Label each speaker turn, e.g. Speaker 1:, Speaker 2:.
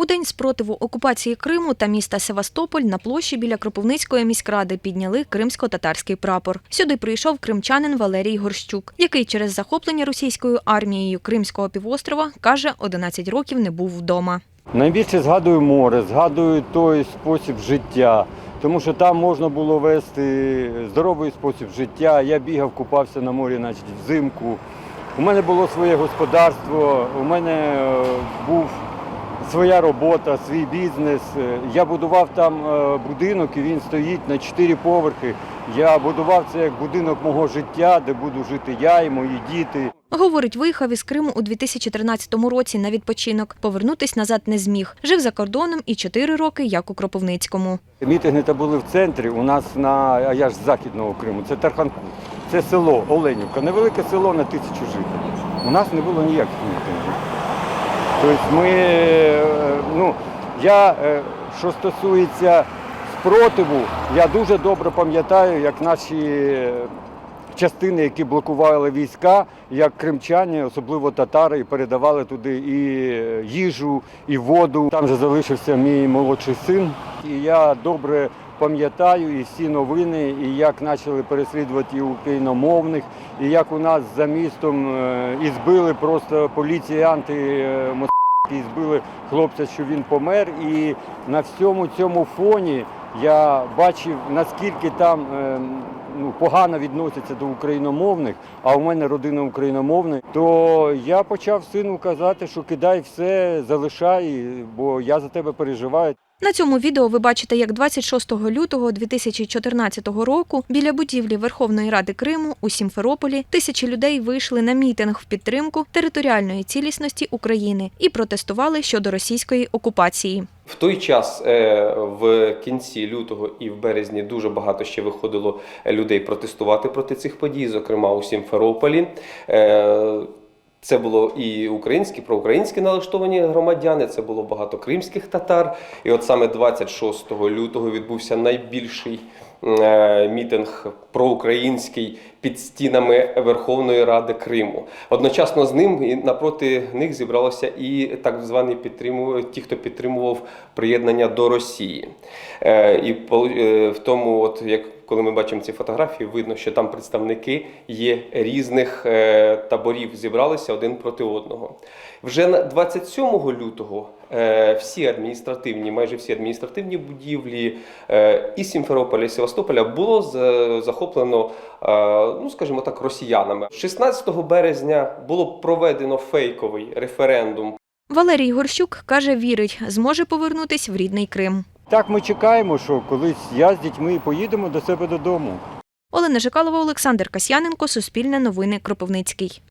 Speaker 1: У день спротиву окупації Криму та міста Севастополь на площі біля Кропивницької міськради підняли кримсько-татарський прапор. Сюди прийшов кримчанин Валерій Горщук, який через захоплення російською армією Кримського півострова каже, 11 років не був вдома.
Speaker 2: Найбільше згадую море, згадую той спосіб життя, тому що там можна було вести здоровий спосіб життя. Я бігав, купався на морі, значить, взимку. У мене було своє господарство, у мене е, був своя робота, свій бізнес. Е, Я будував там е, будинок, і він стоїть на чотири поверхи. Я будував це як будинок мого життя, де буду жити я і мої діти.
Speaker 1: Говорить, виїхав із Криму у 2013 році на відпочинок. Повернутись назад не зміг. Жив за кордоном і 4 роки, як у Кропивницькому.
Speaker 2: Мітинги та були в центрі. У нас на а я ж з західного Криму. Це Тарханку. Це село Оленівка. Невелике село на тисячу жителів. У нас не було ніяких мітингів. Тобто ми, е, ну, я, е, що стосується спротиву, я дуже добре пам'ятаю, як наші е, частини, які блокували війська, як кримчані, особливо татари, передавали туди і їжу, і воду. Там же залишився мій молодший син. І я добре пам'ятаю і всі новини, і як почали переслідувати і україномовних, і як у нас за містом і збили просто поліціянти і збили хлопця, що він помер. І на всьому цьому фоні я бачив, наскільки там е, ну, погано відносяться до україномовних, а у мене родина україномовна, то я почав сину казати, що кидай все, залишай, бо я за тебе переживаю.
Speaker 1: На цьому відео ви бачите, як 26 лютого 2014 року біля будівлі Верховної Ради Криму у Сімферополі тисячі людей вийшли на мітинг в підтримку територіальної цілісності України і протестували щодо російської окупації.
Speaker 3: В той час е, в кінці лютого і в березні дуже багато ще виходило людей протестувати проти цих подій, зокрема у Сімферополі. Е, Це було і українські, проукраїнські налаштовані громадяни, це було багато кримських татар. І от саме 26 лютого відбувся найбільший е, мітинг проукраїнський під стінами Верховної Ради Криму. Одночасно з ним і напроти них зібралося і так звані підтримував ті, хто підтримував приєднання до Росії. Е, І е, в тому, от як коли ми бачимо ці фотографії, видно, що там представники є різних е, таборів, зібралися один проти одного. Вже на 27 лютого е, всі адміністративні, майже всі адміністративні будівлі е, і Сімферополя, і Севастополя було з- захоплено, е, ну скажімо так, росіянами. 16 березня було проведено фейковий референдум
Speaker 1: Валерій Горщук каже, вірить, зможе повернутись в рідний Крим.
Speaker 2: Так ми чекаємо, що колись я з дітьми поїдемо до себе додому.
Speaker 1: Олена Жикалова, Олександр Касьяненко, Суспільне новини, Кропивницький.